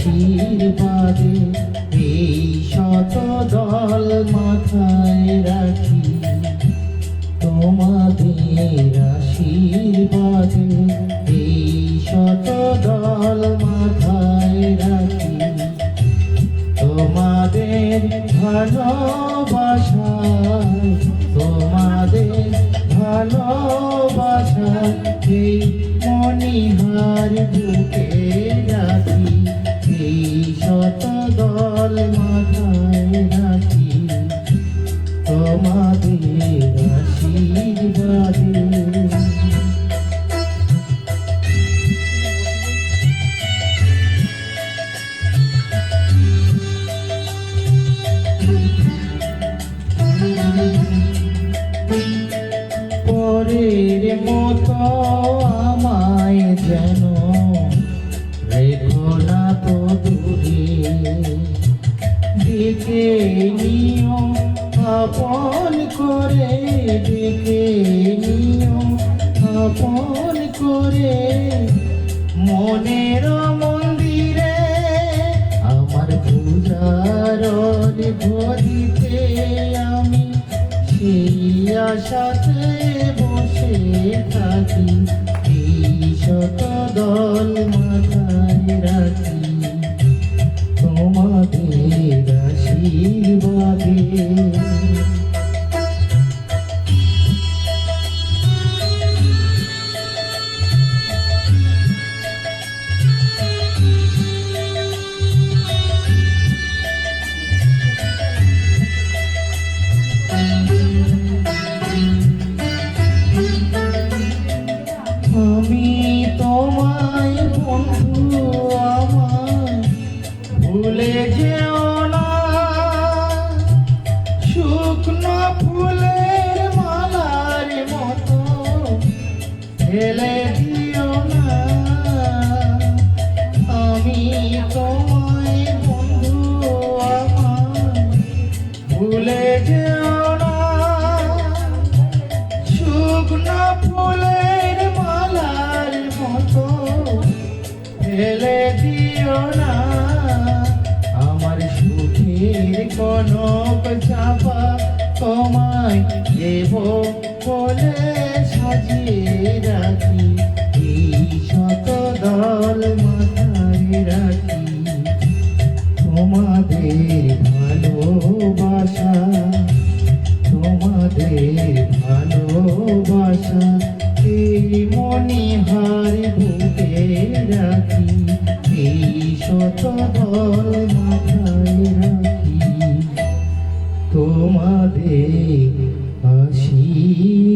আশীর্বাদে এই শত দল মাথায় রাখি। তোমাদের আশীর্বাদে এই শত দল মাথায় রাখি। তোমাদের ভালোবাসায় তোমাদের ভালোবাসায় এই মনিহার বুকে রাখি। দল মাথায় তোমাদের পরের মতো আমায় যেন ডেকে নিও, আপন করে ডেকে নিও, আপন করে মনের মন্দিরে আমার পূজার ঘরিতে আমি সেই আশাতে বসে থাকি। এই শত দল মাথায় রাখি। ভুলে যেও না। শুকনো ফুলের মালার মতো ফেলে দিও না। আমি তোমায় বন্ধু আমায় ভুলে যেও না। শুকনো ফুলের মালার মতো ফেলে দিও না। কনক চাপা তোমায় দেব বলে সাজিয়ে রাখি। এই শত দল মাথায় রাখি। তোমাদের ভালোবাসা তোমাদের ভালোবাসা, এই মনিহার বুকে রাখি। এই শত দল মাথায় রাখি। তোমাদের আশীর্বাদে